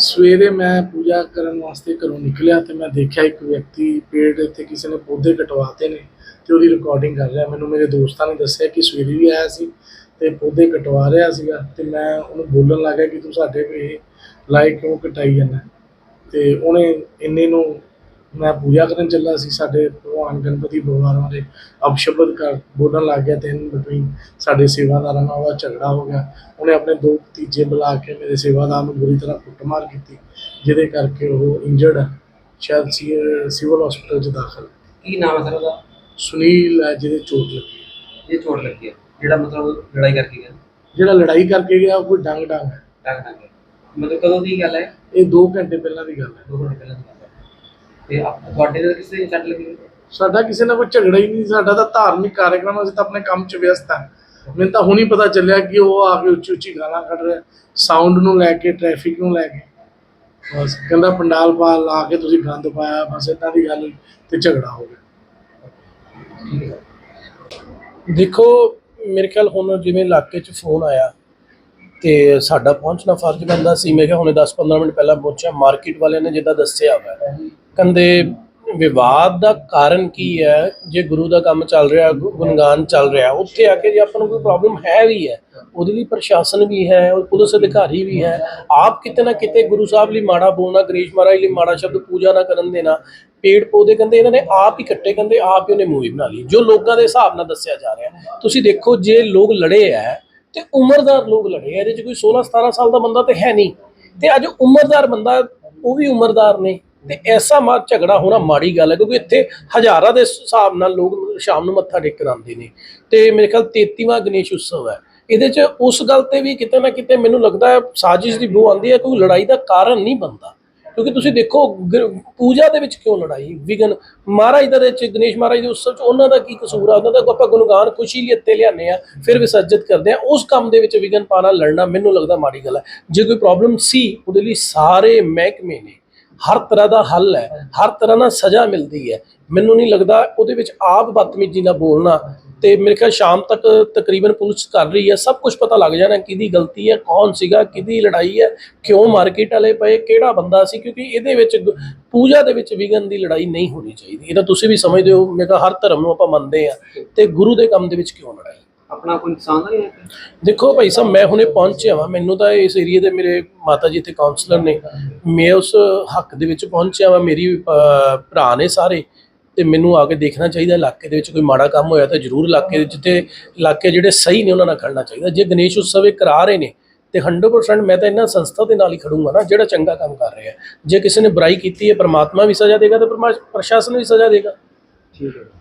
ਸਵੇਰੇ ਮੈਂ ਪੂਜਾ ਕਰਨ ਵਾਸਤੇ ਘਰੋਂ ਨਿਕਲਿਆ ਤੇ ਮੈਂ ਦੇਖਿਆ ਇੱਕ ਵਿਅਕਤੀ ਪੇੜ ਇੱਥੇ ਕਿਸੇ ਨੇ ਪੌਦੇ ਕਟਵਾਤੇ ਨੇ ਤੇ ਉਹਦੀ ਰਿਕਾਰਡਿੰਗ ਕਰ ਰਿਹਾ। ਮੈਨੂੰ ਮੇਰੇ ਦੋਸਤਾਂ ਨੇ ਦੱਸਿਆ ਕਿ ਸਵੇਰੇ ਵੀ ਆਇਆ ਸੀ ਤੇ ਪੌਦੇ ਕਟਵਾ ਰਿਹਾ ਸੀਗਾ ਤੇ ਮੈਂ ਉਹਨੂੰ ਬੋਲਣ ਲੱਗਾ ਕਿ ਤੂੰ ਸਾਡੇ ਇਹ ਲਾਇਕ ਕਿਉਂ ਕਟਾਈ ਜਾਂਦਾ? ਤੇ ਉਹਨੇ ਇੰਨੇ ਨੂੰ ਮੈਂ ਪੂਜਾ ਕਰਨ ਚੱਲਾ ਸੀ ਸਾਡੇ ਭਗਵਾਨ ਗਣਪਤੀ ਭਗਵਾਨ ਦੇ ਅਪਸ਼ਬਦ ਕਰ ਬੋਲਣ ਲੱਗ ਗਿਆ ਤੇ ਇਨ ਬਿਟਵੀਨ ਸਾਡੇ ਸੇਵਾਦਾਰਾਂ ਨਾਲ ਉਹਦਾ ਝਗੜਾ ਹੋ ਗਿਆ। ਉਹਨੇ ਆਪਣੇ ਦੋ ਭਤੀਜੇ ਬੁਲਾ ਕੇ ਮੇਰੇ ਸੇਵਾਦਾਰ ਨੂੰ ਬੁਰੀ ਤਰ੍ਹਾਂ ਕੁੱਟਮਾਰ ਕੀਤੀ ਜਿਹਦੇ ਕਰਕੇ ਉਹ ਇੰਜਰਡ ਹੈ ਸ਼ਾਇਦ ਸਿਵਲ ਹਸਪੀਟਲ 'ਚ ਦਾਖਲ। ਕੀ ਨਾਮ ਹੈ ਸਰ ਉਹਦਾ? ਸੁਨੀਲ ਹੈ ਜਿਹਦੇ ਚੋਟ ਲੱਗੀ। ਇਹ ਚੋਟ ਲੱਗੀ ਹੈ ਜਿਹੜਾ ਮਤਲਬ ਲੜਾਈ ਕਰਕੇ ਗਿਆ? ਜਿਹੜਾ ਲੜਾਈ ਕਰਕੇ ਗਿਆ ਉਹ ਕੋਈ ਡੰਗ ਡੰਗ ਹੈ। ਡੰਗ ਡੰਗ ਮਤਲਬ ਕਦੋਂ ਦੀ ਗੱਲ ਹੈ? ਇਹ 2 ਘੰਟੇ ਪਹਿਲਾਂ ਦੀ ਗੱਲ ਹੈ। ਦੋ ਘੰਟੇ ਪਹਿਲਾਂ ਦੀ ਗੱਲ ਹੈ। ਤੇ ਆਪ ਤੁਹਾਡੇ ਨਾਲ ਕਿਸੇ ਦੀ ਸੱਟ ਲੱਗੀ ਹੈ? ਸਾਡਾ ਕਿਸੇ ਨਾਲ ਕੋਈ ਝਗੜਾ ਹੀ ਨਹੀਂ ਸਾਡਾ ਤਾਂ ਧਾਰਮਿਕ ਕਾਰਜਕ੍ਰਮ ਅਸੀਂ ਤਾਂ ਆਪਣੇ ਕੰਮ 'ਚ ਵਿਅਸਤ ਹਾਂ। ਮੈਨੂੰ ਤਾਂ ਹੁਣੀ ਪਤਾ ਚੱਲਿਆ ਕਿ ਉਹ ਆ ਕੇ ਉੱਚੀ ਉੱਚੀ ਗਾਲਾਂ ਕੱਢ ਰਿਹਾ ਸਾਊਂਡ ਨੂੰ ਲੈ ਕੇ ਟ੍ਰੈਫਿਕ ਨੂੰ ਲੈ ਕੇ। ਬਸ ਕਹਿੰਦਾ ਪੰਡਾਲ ਪਾ ਲਾ ਕੇ ਤੁਸੀਂ ਗੰਦ ਪਾਇਆ ਬਸ ਇਦਾਂ ਦੀ ਗੱਲ ਹੋਈ ਤੇ ਝਗੜਾ ਹੋ ਗਿਆ। ਠੀਕ ਹੈ ਦੇਖੋ ਮੇਰੇ ਖਿਆਲ ਹੁਣ ਜਿਵੇਂ ਇਲਾਕੇ 'ਚ ਫੋਨ ਆਇਆ ਤੇ ਸਾਡਾ ਪਹੁੰਚਣਾ ਫਰਜ਼ ਬਣਦਾ ਸੀ ਮੈਂ ਕਿਹਾ ਹੁਣੇ 10-15 ਮਿੰਟ ਪਹਿਲਾਂ ਪਹੁੰਚਿਆ ਮਾਰਕੀਟ ਵਾਲਿਆਂ ਨੇ ਜਿੱਦਾਂ ਦੱਸਿਆ ਵਾ ਕਹਿੰਦੇ ਵਿਵਾਦ ਦਾ ਕਾਰਨ ਕੀ ਹੈ? ਜੇ ਗੁਰੂ ਦਾ ਕੰਮ ਚੱਲ ਰਿਹਾ ਗੁਣਗਾਨ ਚੱਲ ਰਿਹਾ, ਉੱਥੇ ਆ ਕੇ ਜੇ ਆਪਾਂ ਨੂੰ ਕੋਈ ਪ੍ਰੋਬਲਮ ਹੈ ਵੀ ਹੈ, ਉਹਦੇ ਲਈ ਪ੍ਰਸ਼ਾਸਨ ਵੀ ਹੈ ਔਰ ਪੁਲਿਸ ਅਧਿਕਾਰੀ ਵੀ ਹੈ, ਆਪ ਕਿਤੇ ਨਾ ਕਿਤੇ ਗੁਰੂ ਸਾਹਿਬ ਲਈ ਮਾੜਾ ਬੋਲਣਾ, ਗਰੀਸ਼ ਮਹਾਰਾਜ ਲਈ ਮਾੜਾ ਸ਼ਬਦ ਪੂਜਾ ਨਾ ਕਰਨ ਦੇਣਾ, ਪੇੜ ਪੌਦੇ ਕਹਿੰਦੇ ਇਹਨਾਂ ਨੇ ਆਪ ਹੀ ਇਕੱਠੇ ਕਹਿੰਦੇ ਆਪ ਹੀ ਉਹਨੇ ਮੂਵੀ ਬਣਾ ਲਈ, ਜੋ ਲੋਕਾਂ ਦੇ ਹਿਸਾਬ ਨਾਲ ਦੱਸਿਆ ਜਾ ਰਿਹਾ। ਤੁਸੀਂ ਦੇਖੋ, ਜੇ ਲੋਕ ਲੜੇ ਆ ਤੇ ਉਮਰਦਾਰ ਲੋਕ ਲੜੇ ਆ ਇਹਦੇ ਚ ਕੋਈ 16 17 ਸਾਲ ਦਾ ਬੰਦਾ ਤੇ ਹੈ ਨਹੀਂ, ਤੇ ਅੱਜ ਉਮਰਦਾਰ ਬੰਦਾ, ਉਹ ਵੀ ਉਮਰਦਾਰ ਨੇ। ਤੇ ਐਸਾ ਮਾ ਝਗੜਾ ਹੋਣਾ ਮਾੜੀ ਗੱਲ ਹੈ, ਕਿਉਂਕਿ ਇੱਥੇ ਹਜ਼ਾਰਾਂ ਦੇ ਹਿਸਾਬ ਨਾਲ ਲੋਕ ਸ਼ਾਮ ਨੂੰ ਮੱਥਾ ਟੇਕਣ ਆਉਂਦੇ ਨੇ। ਤੇ ਮੇਰੇ ਖਿਆਲ 33ਵਾਂ ਗਣੇਸ਼ ਉਤਸਵ ਹੈ। ਇਹਦੇ 'ਚ ਉਸ ਗੱਲ ਤੇ ਵੀ ਕਿਤੇ ਨਾ ਕਿਤੇ ਮੈਨੂੰ ਲੱਗਦਾ ਹੈ ਸਾਜ਼ਿਸ਼ ਦੀ ਬੂ ਆਉਂਦੀ ਹੈ ਕੋਈ ਲੜਾਈ ਦਾ ਕਾਰਨ ਨਹੀਂ ਬਣਦਾ। ਕਿਉਂਕਿ ਤੁਸੀਂ ਦੇਖੋ ਪੂਜਾ ਦੇ ਵਿੱਚ ਕਿਉਂ ਲੜਾਈ? ਵਿਗਨ, ਮਹਾਰਾਜ ਦੇ ਵਿੱਚ ਗਣੇਸ਼ ਮਹਾਰਾਜ ਦੇ ਉਤਸਵ 'ਚ ਉਹਨਾਂ ਦਾ ਕੀ ਕਸੂਰ ਆ? ਉਹਨਾਂ ਦਾ ਆਪਾਂ ਗੁਣਗਾਨ ਖੁਸ਼ੀ ਲਈ ਇੱਥੇ ਲਿਆਨੇ ਆ ਫਿਰ ਵਿਸਰਜਿਤ ਕਰਦੇ ਆ ਉਸ ਕੰਮ ਦੇ ਵਿੱਚ ਵਿਗਨ ਪਾਣਾ, ਲੜਨਾ ਮੈਨੂੰ ਲੱਗਦਾ ਮਾੜੀ ਗੱਲ ਹੈ। ਜੇ ਕੋਈ ਪ੍ਰੋਬਲਮ ਸੀ, ਉਹਦੇ ਲਈ ਸਾਰੇ ਮਹਿਕਮੇ ਨੇ ਹਰ ਤਰ੍ਹਾਂ ਦਾ ਹੱਲ ਹੈ, ਹਰ ਤਰ੍ਹਾਂ ਨਾਲ ਸਜ਼ਾ ਮਿਲਦੀ ਹੈ। ਮੈਨੂੰ ਨਹੀਂ ਲੱਗਦਾ ਉਹਦੇ ਵਿੱਚ ਆਪ ਬਦਤਮੀਜ਼ੀ ਨਾਲ ਬੋਲਣਾ ਤੇ ਮੇਰੇ ਖਿਆਲ ਸ਼ਾਮ ਤੱਕ ਤਕਰੀਬਨ ਪੁਲਿਸ ਕਰ ਰਹੀ ਹੈ। ਸਭ ਕੁਝ ਪਤਾ ਲੱਗ ਜਾਣਾ ਕਿਹਦੀ ਗਲਤੀ ਹੈ, ਕੌਣ ਸੀਗਾ, ਕਿਹਦੀ ਲੜਾਈ ਹੈ, ਕਿਉਂ ਮਾਰਕੀਟ ਵਾਲੇ ਪਏ, ਕਿਹੜਾ ਬੰਦਾ ਸੀ, ਕਿਉਂਕਿ ਇਹਦੇ ਵਿੱਚ ਪੂਜਾ ਦੇ ਵਿੱਚ ਵਿਗਨ ਦੀ ਲੜਾਈ ਨਹੀਂ ਹੋਣੀ ਚਾਹੀਦੀ। ਇਹ ਤਾਂ ਤੁਸੀਂ ਵੀ ਸਮਝਦੇ ਹੋ, ਮੈਂ ਕਿਹਾ ਹਰ ਧਰਮ ਨੂੰ ਆਪਾਂ ਮੰਨਦੇ ਆ ਤੇ ਗੁਰੂ ਦੇ ਕੰਮ ਦੇ ਵਿੱਚ ਕਿਉਂ ਲੜਾਈ? ਆਪਣਾ ਕੋਈ ਨੁਕਸਾਨ ਨਹੀਂ ਹੈ ਦੇਖੋ ਭਾਈ ਸਾਹਿਬ ਮੈਂ ਹੁਣੇ ਪਹੁੰਚਿਆ ਵਾਂ। ਮੈਨੂੰ ਤਾਂ ਇਸ ਏਰੀਆ ਦੇ ਮੇਰੇ ਮਾਤਾ ਜੀ ਤੇ ਕਾਉਂਸਲਰ ਨੇ। ਮੈਂ ਉਸ ਹੱਕ ਦੇ ਵਿੱਚ ਪਹੁੰਚਿਆ ਵਾਂ। ਮੇਰੀ ਭਰਾ ਨੇ ਸਾਰੇ। ਤੇ ਮੈਨੂੰ ਆ ਕੇ ਦੇਖਣਾ ਚਾਹੀਦਾ। ਇਲਾਕੇ ਦੇ ਵਿੱਚ ਕੋਈ ਮਾੜਾ ਕੰਮ ਹੋਇਆ ਤਾਂ ਜ਼ਰੂਰ ਇਲਾਕੇ ਦੇ ਜਿੱਥੇ ਇਲਾਕੇ ਜਿਹੜੇ ਸਹੀ ਨੇ ਉਹਨਾਂ ਨਾਲ ਖੜਨਾ ਚਾਹੀਦਾ। ਜੇ ਗਣੇਸ਼ ਉਤਸਵ ਇਹ ਕਰਾ ਰਹੇ ਨੇ ਤੇ 100% ਮੈਂ ਤਾਂ ਇਹਨਾਂ ਸੰਸਥਾ ਦੇ ਨਾਲ ਹੀ ਖੜੂੰਗਾ ਨਾ ਜਿਹੜਾ ਚੰਗਾ ਕੰਮ ਕਰ ਰਿਹਾ ਜੇ ਕਿਸੇ ਨੇ ਬੁਰਾਈ ਕੀਤੀ ਹੈ ਪ੍ਰਮਾਤਮਾ ਵੀ ਸਜ਼ਾ ਦੇਗਾ ਤੇ ਪ੍ਰਸ਼ਾਸਨ ਵੀ ਸਜ਼ਾ ਦੇਗਾ। ਠੀਕ ਹੈ।